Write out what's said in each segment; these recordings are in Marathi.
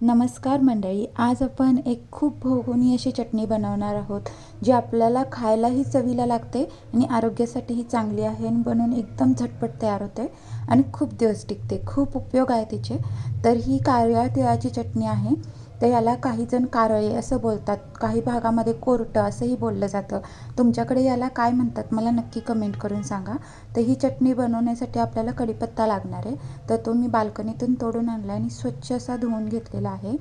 नमस्कार मंडळी आज आपण एक खूप भोगोनी अशी चटणी बनवणार आहोत जी आपल्याला खायलाही चवीला लागते आणि आरोग्यासाठीही चांगली आहे आणि बनवून एकदम झटपट तयार होते आणि खूप दिवस टिकते खूप उपयोग आहे तिचे. तर ही काळ्या तिळाची चटणी आहे. तर याला काही जण कारळे असं बोलतात. काही भागामध्ये कोरटं असंही बोललं जातं. तुमच्याकडे याला काय म्हणतात? मला नक्की कमेंट करून सांगा. तर ही चटणी बनवण्यासाठी आपल्याला कढीपत्ता लागणार आहे. तर तो मी बाल्कनीतून तोडून आणला आणि स्वच्छ असा धुवून घेतलेला आहे.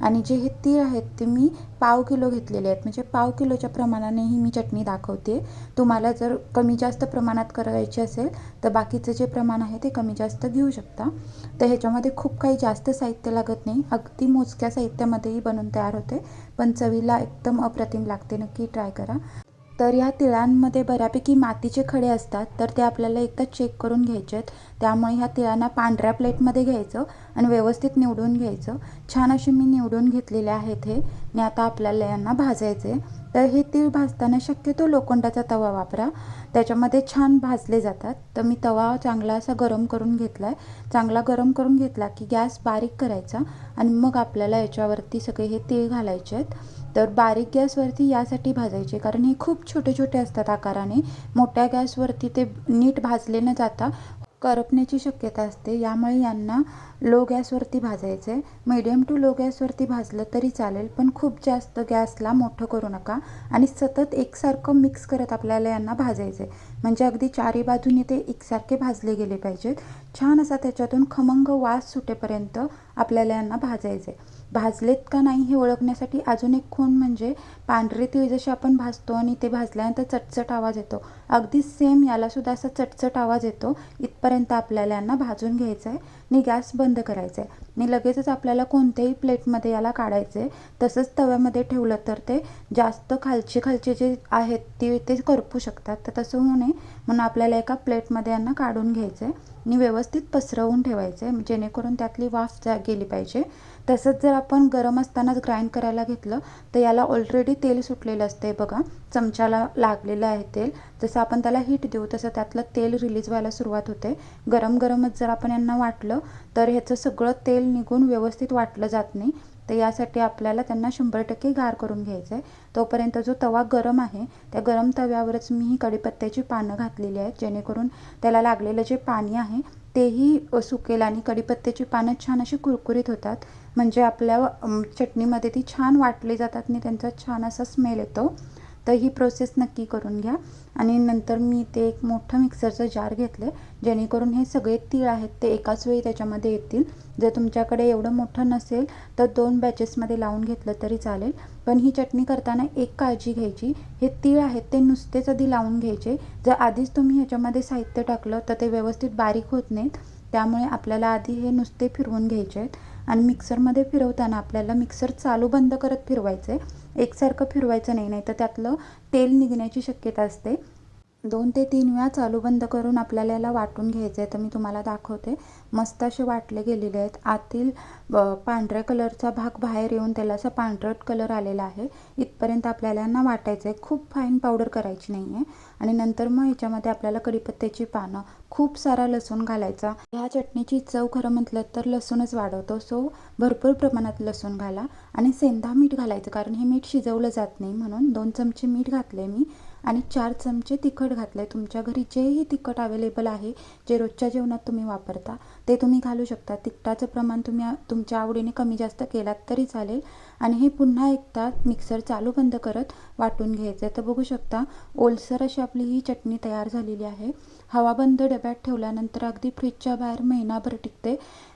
आणि जे हे तीळ आहेत ते मी पाव किलो घेतलेले आहेत. म्हणजे पाव किलोच्या प्रमाणाने ही मी चटणी दाखवते. तुम्हाला जर कमी जास्त प्रमाणात करायची असेल तर बाकीचं जे प्रमाण आहे ते कमी जास्त घेऊ शकता. तर ह्याच्यामध्ये खूप काही जास्त साहित्य लागत नाही. अगदी मोजक्या साहित्य साहित्यामध्येही बनून तयार होते. पण चवीला एकदम अप्रतिम लागते. नक्की ट्राय करा. तर या तिळांमध्ये बऱ्यापैकी मातीचे खडे असतात. तर ते आपल्याला एकदा चेक करून घ्यायचे आहेत. त्यामुळे ह्या तिळांना पांढऱ्या प्लेटमध्ये घ्यायचं आणि व्यवस्थित निवडून घ्यायचं. छान अशी मी निवडून घेतलेले आहेत हे. आणि आता आपल्याला यांना भाजायचे तर हे तीळ भाजताना शक्यतो लोखंडाचा तवा वापरा. त्याच्यामध्ये छान भाजले जातात. तर मी तवा चांगला असा गरम करून घेतला आहे चांगला गरम करून घेतला की गॅस बारीक करायचा आणि मग आपल्याला याच्यावरती सगळे हे तीळ घालायचे आहेत. तर बारीक गॅसवरती यासाठी भाजायचे कारण हे खूप छोटे छोटे असतात आकाराने. मोठ्या गॅसवरती ते नीट भाजले न जाता करपण्याची शक्यता असते. यामुळे यांना लो गॅसवरती भाजायचं आहे मीडियम टू लो गॅसवरती भाजलं तरी चालेल पण खूप जास्त गॅसला मोठं करू नका आणि सतत एकसारखं मिक्स करत आपल्याला यांना भाजायचं आहे म्हणजे अगदी चारी बाजूने ते एकसारखे भाजले गेले पाहिजेत. छान असा त्याच्यातून खमंग वास सुटेपर्यंत आपल्याला यांना भाजायचं आहे भाजलेत का नाही हे ओळखण्यासाठी अजून एक खूण म्हणजे पांढरे तीळ जसे आपण भाजतो आणि ते भाजल्यानंतर चटचट आवाज येतो. अगदी सेम यालासुद्धा असा चटचट आवाज येतो. इथपर्यंत आपल्याला यांना भाजून घ्यायचं आहे आणि गॅस बंद करायचा आहे आणि लगेचच आपल्याला कोणत्याही प्लेटमध्ये याला काढायचं आहे तसंच तव्यामध्ये ठेवलं तर ते जास्त खालचे खालचे जे आहेत ते ते करपू शकतात. तर तसं होऊ नये. म्हणून आपल्याला एका प्लेटमध्ये यांना काढून घ्यायचं आहे आणि व्यवस्थित पसरवून ठेवायचं आहे जेणेकरून त्यातली वाफ जा गेली पाहिजे. तसंच जर आपण गरम असतानाच ग्राइंड करायला घेतलं तर याला ऑलरेडी तेल सुटलेलं असतं बघा. चमच्याला लागलेलं आहे तेल. जसं आपण त्याला हीट देऊ तसं त्यातलं तेल रिलीज व्हायला सुरुवात होते. गरम गरमच जर आपण यांना वाटलं तर ह्याचं सगळं तेल निघून व्यवस्थित वाटलं जात नाही. तर यासाठी आपल्याला त्यांना शंभर टक्के गार करून घ्यायचं आहे तोपर्यंत जो तवा गरम आहे त्या गरम तव्यावरच मी ही कढीपत्त्याची पानं घातलेली आहेत. जेणेकरून त्याला लागलेलं जे पाणी आहे तेही सुकेल आणि कढीपत्त्याची पानं छान अशी कुरकुरीत होतात. म्हणजे आपल्या चटणीमध्ये ती छान वाटली जातात आणि त्यांचा छान असा स्मेल येतो. तर ही प्रोसेस नक्की करून घ्या. आणि नंतर मी ते एक मोठं मिक्सरचं जार घेतलं जेणेकरून हे सगळे तीळ आहेत ते एकाच वेळी त्याच्यामध्ये येतील. जर तुमच्याकडे एवढं मोठं नसेल तर दोन बॅचेसमध्ये लावून घेतलं तरी चालेल. पण ही चटणी करताना एक काळजी घ्यायची. हे तीळ आहेत ते नुसतेच आधी लावून घ्यायचे. जर आधीच तुम्ही ह्याच्यामध्ये साहित्य टाकलं तर ते व्यवस्थित बारीक होत नाहीत. त्यामुळे आपल्याला आधी हे नुसते फिरवून घ्यायचे आहेत. आणि मिक्सरमध्ये फिरवताना आपल्याला मिक्सर चालू बंद करत फिरवायचं आहे एकसारखं फिरवायचं नाही नाही तर त्यातलं तेल निघण्याची शक्यता असते. दोन ते तीन वेळा चालू बंद करून आपल्याला याला वाटून घ्यायचं आहे तर मी तुम्हाला दाखवते. मस्त असे वाटले गेलेले आहेत. आतील पांढऱ्या कलरचा भाग बाहेर येऊन त्याला असा पांढरट कलर आलेला आहे. इथपर्यंत आपल्याला यांना वाटायचं आहे खूप फाईन पावडर करायची नाही आहे आणि नंतर मग ह्याच्यामध्ये आपल्याला कढीपत्त्याची पानं खूप सारा लसूण घालायचा. ह्या चटणीची चव खरं म्हटलं तर लसूणच वाढवतो. सो भरपूर प्रमाणात लसूण घाला. आणि सेंधा मीठ घालायचं कारण हे मीठ शिजवलं जात नाही म्हणून. दोन चमचे मीठ घातले मी. आणि चार चमचे तिखट घातलं आहे तुमच्या घरी जेही तिखट अवेलेबल आहे जे रोजच्या जेवणात तुम्ही वापरता ते तुम्ही घालू शकता. तिखटाचं प्रमाण तुम्ही तुमच्या आवडीने कमी जास्त केलात तरी चालेल. आणि हे पुन्हा एकदा मिक्सर चालू बंद करत वाटून घ्यायचं आहे तर बघू शकता ओलसर अशी आपली ही चटणी तयार झालेली आहे. हवाबंद डब्यात ठेवल्यानंतर अगदी फ्रीजच्या बाहेर महिनाभर टिकते.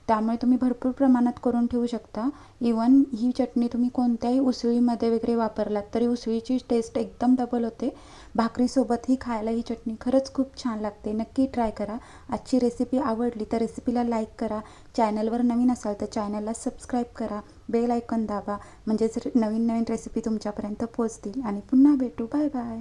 त्यामुळे तुम्ही भरपूर प्रमाणात करून ठेवू शकता. इवन ही चटणी तुम्ही कोणत्याही उसळीमध्ये वगैरे वापरलात तरी उसळीची टेस्ट एकदम डबल होते. भाकरीसोबत ही खायला ही चटणी खरंच खूप छान लागते. नक्की ट्राय करा. आजची रेसिपी आवडली तर रेसिपीला लाईक करा. चॅनलवर नवीन असाल तर चॅनलला सबस्क्राईब करा. बेल आयकॉन दाबा. म्हणजेच नवीन नवीन रेसिपी तुमच्यापर्यंत पोचतील आणि पुन्हा भेटू. Bye bye.